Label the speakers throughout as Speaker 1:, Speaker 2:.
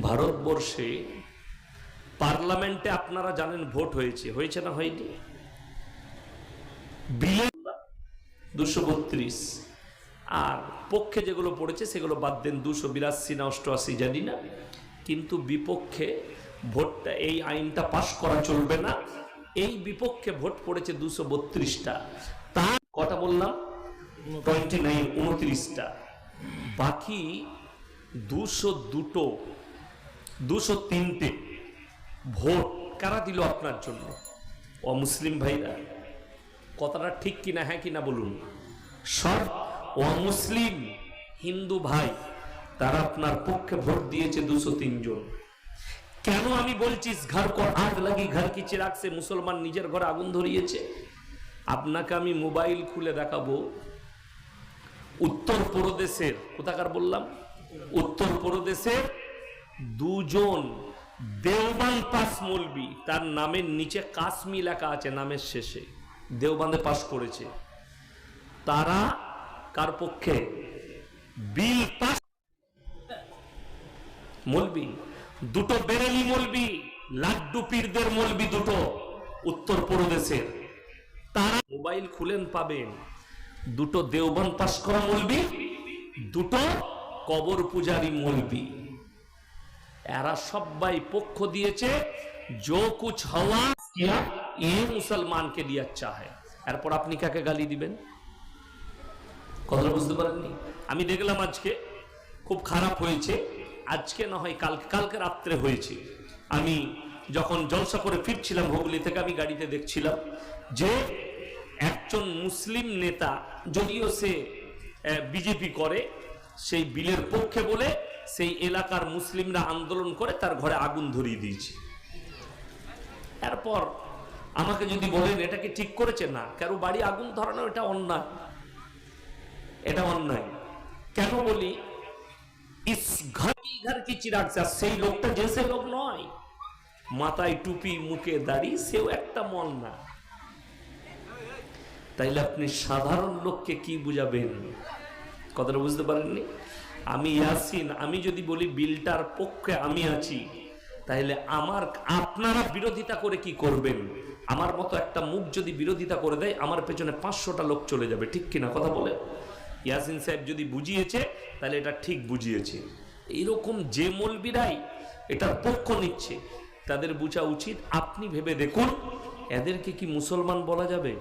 Speaker 1: ভারতবর্ষে পার্লামেন্টে আপনারা জানেন ভোট হয়েছে। হয়েছে না হয়নি? দুশো বত্রিশ। আর পক্ষে যেগুলো পড়েছে, সেগুলো বাদ দেন দুশো বিরাশি না অষ্টআশি, জানি না। কিন্তু বিপক্ষে ভোটটা, এই আইনটা পাশ করা চলবে না। এই বিপক্ষে ভোট পড়েছে দুশো বত্রিশটা। তার কটা বললাম? টোয়েন্টি নাইন, উনত্রিশটা। বাকি দুশো দুটো দুশো তিনটে ভোট কারা দিল আপনার জন্য? অমুসলিম ভাইরা, কথাটা ঠিক কিনা হ্যাঁ কিনা বলুন। সব অমুসলিম হিন্দু ভাই, তারা আপনার পক্ষে ভোট দিয়েছে দুশো তিনজন কেন আমি বলছি, ঘর কর আগ লাগি, ঘর কি সে মুসলমান নিজের ঘরে আগুন ধরিয়েছে? আপনাকে আমি মোবাইল খুলে দেখাবো। উত্তর প্রদেশের, কোথাকার বললাম? উত্তর প্রদেশের দুজন দেওবান পাস মলবি, তার নামের নিচে কাশ্মী লেখা আছে নামের শেষে দেওবান্দে পাস করেছে। তারা কার পক্ষে? বিল পাস মলবি, দুটো বেরেলি মলবি, লাড্ডু পীরদের মলবি দুটো, উত্তর প্রদেশের। তারা মোবাইল খুলেন পাবেন। দুটো দেওবান পাস করা মলবি, দুটো কবর পূজারি মলবি। এরা সবাই পক্ষ দিয়েছে জো কুছ হওয়া এ মুসলমানকে দিয়ে আচ্ছা হয় এরপর আপনি কাকে গালি দিবেন? কথা বুঝতে পারেননি? আমি দেখলাম আজকে খুব খারাপ হয়েছে। আজকে না হয় কালকে কালকে রাত্রে হয়েছে। আমি যখন জলসা করে ফিরছিলাম হুগলি থেকে আমি গাড়িতে দেখছিলাম যে একজন মুসলিম নেতা যদিও সে বিজেপি করে সেই বিলের পক্ষে বলে সেই এলাকার মুসলিমরা আন্দোলন করে তার ঘরে আগুন ধরিয়ে দিয়েছে। এরপর আমাকে যদি বলেন, এটা কি ঠিক করেছে? না। কারও বাড়ি আগুন ধরানো এটা অন্যায়। এটা অন্যায়। কেন বলি? ইস ঘর কি চিরাগ সেই লোকটা যে সে লোক নয়। মাথায় টুপি, মুখে দাড়ি, সেও একটা মল না। তাইলে আপনি সাধারণ লোককে কি বুঝাবেন? কথাটা বুঝতে পারেননি? আমি ইয়াসিন, আমি যদি বলি বিলটার পক্ষে আমি আছি, তাহলে আমার, আপনারা বিরোধিতা করে কি করবেন? আমার মতো একটা মুখ যদি বিরোধিতা করে দেয়, আমার পেছনে পাঁচশোটা লোক চলে যাবে, ঠিক কিনা কথা বলে? ইয়াসিন সাহেব যদি বুঝিয়েছে, তাহলে এটা ঠিক বুঝিয়েছে। এইরকম যে মলবিরাই এটার পক্ষ নিচ্ছে, তাদের বোঝা উচিত। আপনি ভেবে দেখুন, এদেরকে কি মুসলমান বলা যাবে?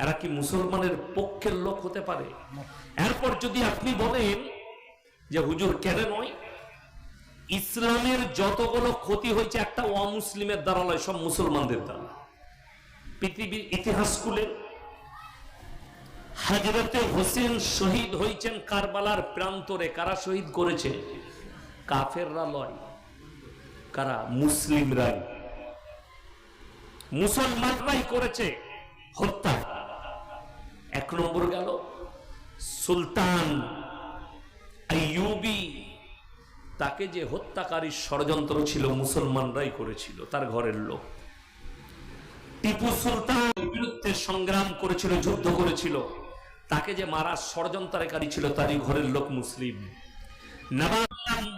Speaker 1: এরা কি মুসলমানের পক্ষের লোক হতে পারে? এরপর যদি আপনি বলেন যে, হুজুর, কেন নয়? ইসলামের যতগুলো ক্ষতি হয়েছে, একটা অমুসলিমের দ্বারা নয় সব মুসলমানদের দ্বারা পৃথিবীর ইতিহাস খুলে হাজরতে হোসেন শহীদ হয়েছেন কারবালার প্রান্তরে। কারা শহীদ করেছে? কাফেররা লয়, কারা? মুসলিমরাই। মুসলমানরাই করেছে হত্যা এক নম্বর গেল, সুলতান তাকে যে হত্যাকারী ষড়যন্ত্র ছিল মুসলমানরাই করেছিল, তার ঘরের লোক। টিপু সুলতান বিরুদ্ধে সংগ্রাম করেছিল, যুদ্ধ করেছিল। তাকে যে মারা ষড়যন্ত্রকারী ছিল, তারই ঘরের লোক মুসলিম।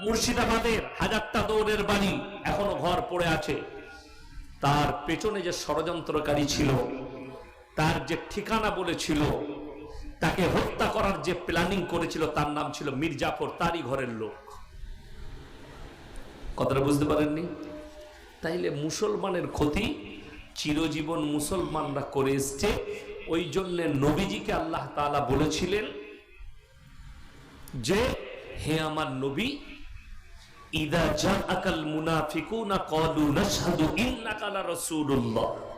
Speaker 1: মুর্শিদাবাদের হাজারটা দৌড়ের বাড়ি এখনও ঘর পড়ে আছে। তার পেছনে যে ষড়যন্ত্রকারী ছিল তার যে ঠিকানা বলেছিল, তাকে হত্যা করার যে প্ল্যানিং করেছিল, তার নাম ছিল মির্জাফর, তারই ঘরের লোক। কথাটা বুঝতে পারেননি? তাইলে মুসলমানের ক্ষতি চিরজীবন মুসলমানরা করে এসছে। ওই জন্য নবীজিকে আল্লাহ তাআলা বলেছিলেন যে, হে আমার নবী, ইদা জাআকাল মুনাফিকুনা ক্বালু নাশহাদু ইন্নাকা রাসূলুল্লাহ।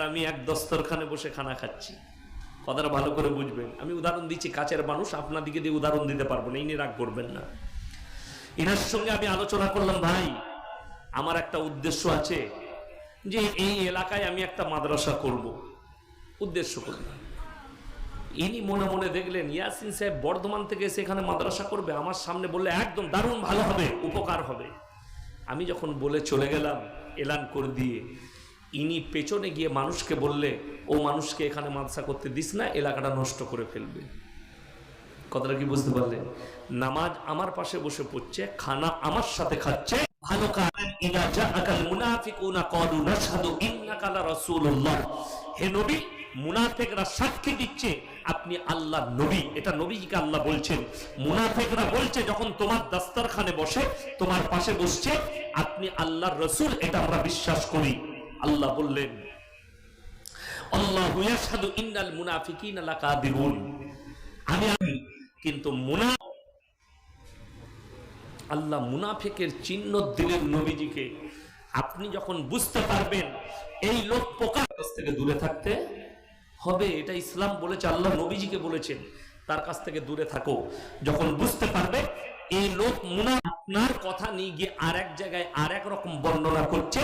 Speaker 1: আমি এক দস্তরখানে বসে খানা খাচ্ছি। কথাটা ভালো করে বুঝবেন। আমি উদাহরণ দিচ্ছি, কাছের মানুষ আপনাদিকে দিয়ে উদাহরণ দিতে পারব না, ইনি রাগ করবেন না। এনার সঙ্গে আমি আলোচনা করলাম, ভাই, আমার একটা উদ্দেশ্য আছে যে এই এলাকায় আমি একটা মাদ্রাসা করব। উদ্দেশ্য করলাম। ইনি মনে মনে দেখলেন ইয়াসিন সাহেব বর্ধমান থেকে সেখানে মাদ্রাসা করবে আমার সামনে বললে একদম দারুণ ভালো হবে উপকার হবে। আমি যখন বলে চলে গেলাম এলান করে দিয়ে ইনি পেছনে গিয়ে মানুষকে বললে ও মানুষকে এখানে মাদ্রাসা করতে দিস না এলাকাটা নষ্ট করে ফেলবে। কথাটা কি বুঝতে পারলেন? নামাজ আমার পাশে বসে পড়ছে খানা আমার সাথে খাচ্ছে। ভালো হে নবী মুনাফিকরা সাক্ষী দিচ্ছে আপনি আল্লাহ নবী, এটা নবীজিকে আল্লাহ বলছেন। মুনাফিকরা বলছে, যখন তোমার দাস্তারখানে বসে, তোমার পাশে বসছে, আপনি আল্লাহর রসুল, এটা আমরা বিশ্বাস করি। আল্লাহ বললেন আপনি যখন বুঝতে পারবেন, এই লোক কাছ থেকে দূরে থাকতে হবে, এটা ইসলাম বলেছে, আল্লাহ নবীজিকে বলেছেন, তার কাছ থেকে দূরে থাকো। যখন বুঝতে পারবে, এই লোক মুনা আপনার কথা নিয়ে গিয়ে আর এক জায়গায় আর এক রকম বর্ণনা করছে,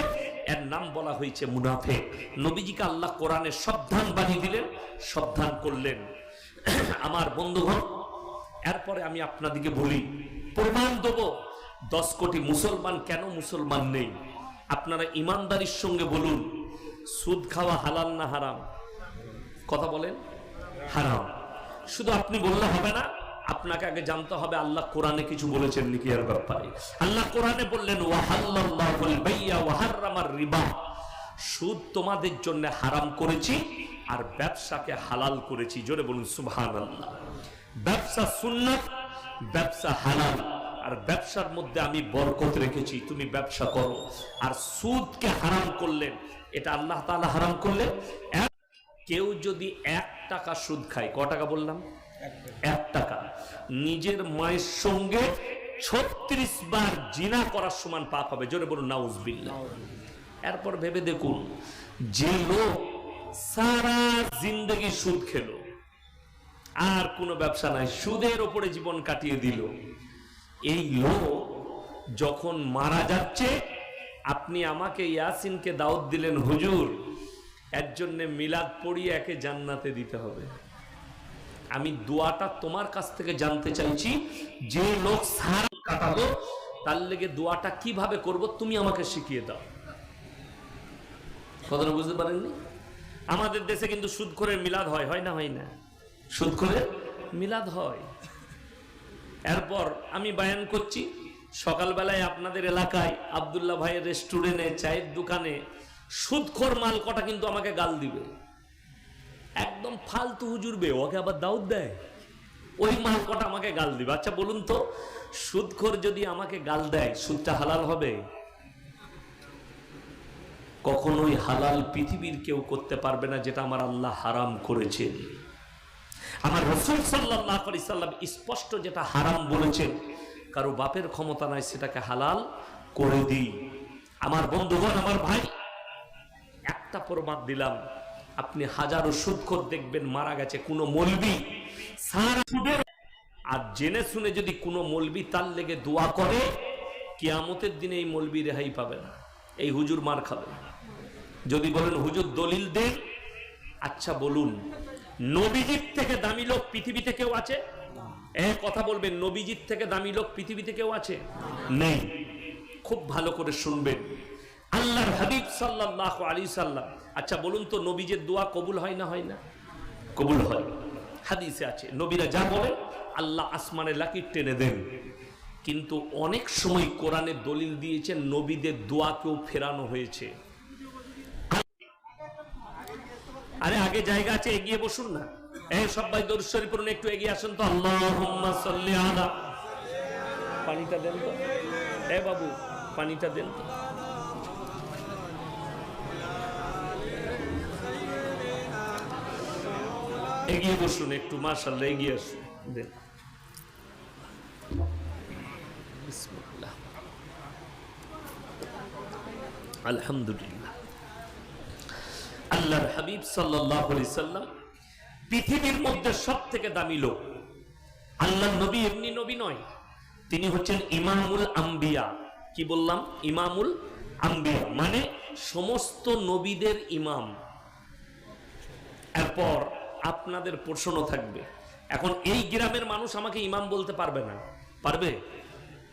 Speaker 1: এর নাম বলা হয়েছে মুনাফেক। নবীজিকে আল্লাহ কোরআনে সাবধান বানিয়ে দিলেন, সাবধান করলেন। আমার বন্ধুগণ, এরপরে আমি আপনাদিকে বলি, প্রমাণ দেব, দশ কোটি মুসলমান কেন মুসলমান নেই? আপনারা ইমানদারির সঙ্গে বলুন, সুদ খাওয়া হালাল না হারাম? কথা বলেন। হারাম। শুধু আপনি বললে হবে না, আপনাকে আগে জানতে হবে আল্লাহ কোরআনে কিছু বলেছেন নাকি এর ব্যাপারে। আল্লাহ কোরআনে বললেন রিবা। সুদ তোমাদের জন্য হারাম করেছি আর ব্যবসাকে হালাল করেছি। জোরে বলুন, সুবহানাল্লাহ। ব্যবসা সুন্নাত, ব্যবসা হালাল। আর ব্যবসার মধ্যে আমি বরকত রেখেছি, তুমি ব্যবসা করো। আর সুদকে হারাম করলেন এটা আল্লাহ তাআলা হারাম করলেন কেউ যদি এক টাকা সুদ খায় ক টাকা বললাম? এক টাকা। নিজের মায়ের সঙ্গে ছত্রিশ বার জিনা করার সমান পাপ হবে। জোরে বলুন নাউজবিল্লাহ। এরপর ভেবে দেখুন যে লোক সারা জিন্দগি সুদ খেলো আর কোনো ব্যবসা নাই সুদের ওপরে জীবন কাটিয়ে দিল। এই লোক যখন মারা যাচ্ছে আপনি আমাকে ইয়াসিনকে দাওয়াত দিলেন হুজুর এর জন্য মিলাদ পড়িয়ে একে জান্নাতে দিতে হবে। আমি দোয়াটা তোমার কাছ থেকে জানতে চাইছি, যে লোক সারা কাটালো, তার লেগে দোয়াটা কীভাবে করব তুমি আমাকে শিখিয়ে দাও। কথাটা বুঝতে পারেননি? আমাদের দেশে কিন্তু সুদ করে মিলাদ হয় হয় না হয় না? সুদ করে মিলাদ হয়। এরপর আমি বায়ান করছি, সকালবেলায় আপনাদের এলাকায় আবদুল্লাহ ভাইয়ের রেস্টুরেন্টে চায়ের দোকানে সুদখোর মাল কটা কিন্তু আমাকে গাল দিবে। একদম ফালতু হুজুরবে ওকে আবার দাউদ দেয়? ওই মাল কটা আমাকে গাল দিবে। আচ্ছা বলুন তো, সুদখোর যদি আমাকে গাল দেয়, সুদটা হালাল হবে? কখনোই হালাল পৃথিবীর কেউ করতে পারবে না যেটা আমার আল্লাহ হারাম করেছেন। আমার রসুল সাল্লাহ সাল্লাম স্পষ্ট যেটা হারাম বলেছেন, কারও বাপের ক্ষমতা নাই সেটাকে হালাল করে দিই। আমার বন্ধুগণ, আমার ভাই একটা প্রমাণ দিলাম। আপনি হাজারো সুদখোর দেখবেন মারা গেছে, কোনো মলবি। আর জেনে শুনে যদি কোনো মলবি তার লেগে দোয়া করে, কিয়ামতের দিনে এই মলবি রেহাই পাবে না। এই হুজুর মার খাবে। যদি বলেন, হুজুর, দলিল দেন আচ্ছা বলুন, নবীজির থেকে দামি লোক পৃথিবীতে কেউ আছে? এ কথা বলবেন, নবীজির থেকে দামি লোক পৃথিবীতে কেউ আছে? নেই। খুব ভালো করে শুনবেন। আল্লাহর হাবিব সাল্লাল্লাহু আলাইহি সাল্লাম। আচ্ছা বলুন তো নবীজের দোয়া কবুল হয় না হয় না? কবুল হয়। হাদিসে আছে নবীরা যা বলে আল্লাহ আসমানে লাকির টেনে দেন। কিন্তু অনেক সময় কোরআনে দলিল দিয়েছেন নবীদের দোয়াকেও ফেরানো হয়েছে। আরে আগে জায়গা আছে এগিয়ে বসুন না। এই সবাই দরুদ শরীফ পড়ুন একটু এগিয়ে আসুন তো। আল্লাহ সাল্লি পানিটা দেন তো। এ বাবু পানিটা দেন তো। এগিয়ে বসুন, একটু মাশাআল্লাহ এগিয়ে আসুন। আলহামদুলিল্লাহ। আল্লাহর হাবিব আলাইহি সাল্লাম পৃথিবীর মধ্যে সব থেকে দামি লোক। আল্লাহ নবী এমনি নবী নয়, তিনি হচ্ছেন ইমামুল আম্বিয়া। কি বললাম? ইমামুল আম্বিয়া মানে সমস্ত নবীদের ইমাম। এরপর আপনাদের প্রশ্ন থাকবে। এখন এই গ্রামের মানুষ আমাকে ইমাম বলতে পারবে না। পারবে?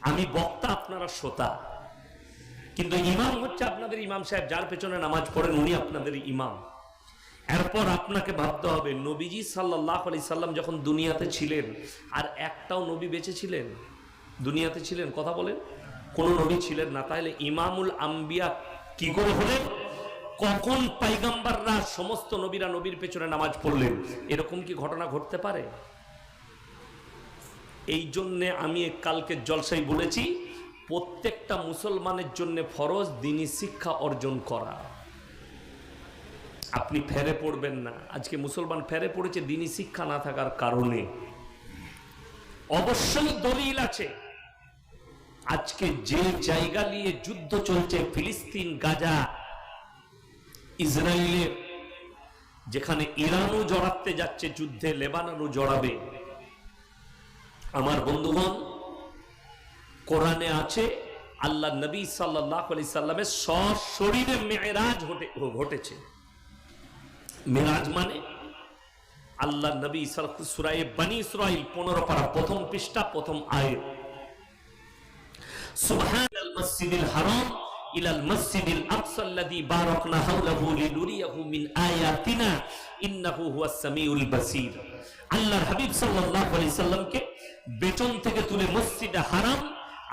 Speaker 1: আমি বক্তা, আপনারা শ্রোতা। কিন্তু ইমাম হচ্ছে আপনাদের ইমাম সাহেব, যার পেছনে নামাজ পড়েন উনি আপনাদের ইমাম। এরপর আপনাকে ভাবতে হবে, নবীজি সাল্লাহ আলি সাল্লাম যখন দুনিয়াতে ছিলেন, আর একটাও নবী বেঁচে ছিলেন? দুনিয়াতে ছিলেন? কথা বলেন। কোনো নবী ছিলেন না। তাহলে ইমামুল আম্বিয়া কি করে হলেন? কখন পাইগাম্বাররা সমস্ত নবীরা নবীর পেছনে নামাজ পড়লেন? এরকম কি ঘটনা ঘটতে পারে? এই জন্যে আমি কালকে জলসাই বলেছি, প্রত্যেকটা মুসলমানের জন্য ফরজ দিনই শিক্ষা অর্জন করা। আপনি ফেরে পড়বেন না। আজকে মুসলমান ফেরে পড়েছে, দিনই শিক্ষা না থাকার কারণে। অবশ্যই দলিল আছে। আজকে যে জায়গা নিয়ে যুদ্ধ চলছে, ফিলিস্তিন, গাজা ইসরায়েলের যেখানে ইরানও জড়াতে যাচ্ছে, যুদ্ধে লেবাননও জড়াবে। আমার বন্ধুগণ, কোরআনে আছে, আল্লাহ নবী সাল্লাহ আলি সাল্লামের সশরীরে মেয়েরাজ ঘটেছে। মেরাজ মানে আল্লাহ নবী সুরাই বানি ইসরাইল পনেরো পারা প্রথম পৃষ্ঠা, প্রথম আয়ের সুবহান আল মসজিদুল হারাম আল্লাহর হাবিব সাল্লাল্লাহু আলাইহি সাল্লামকে বেতন থেকে তুলে মসজিদে হারাম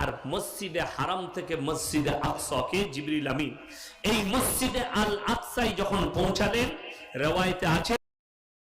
Speaker 1: আর মসজিদে হারাম থেকে মসজিদে আকসাকে জিবরিল আমিন। এই মসজিদে আল আকসাই যখন পৌঁছালেন, রেওয়ায়তে আছে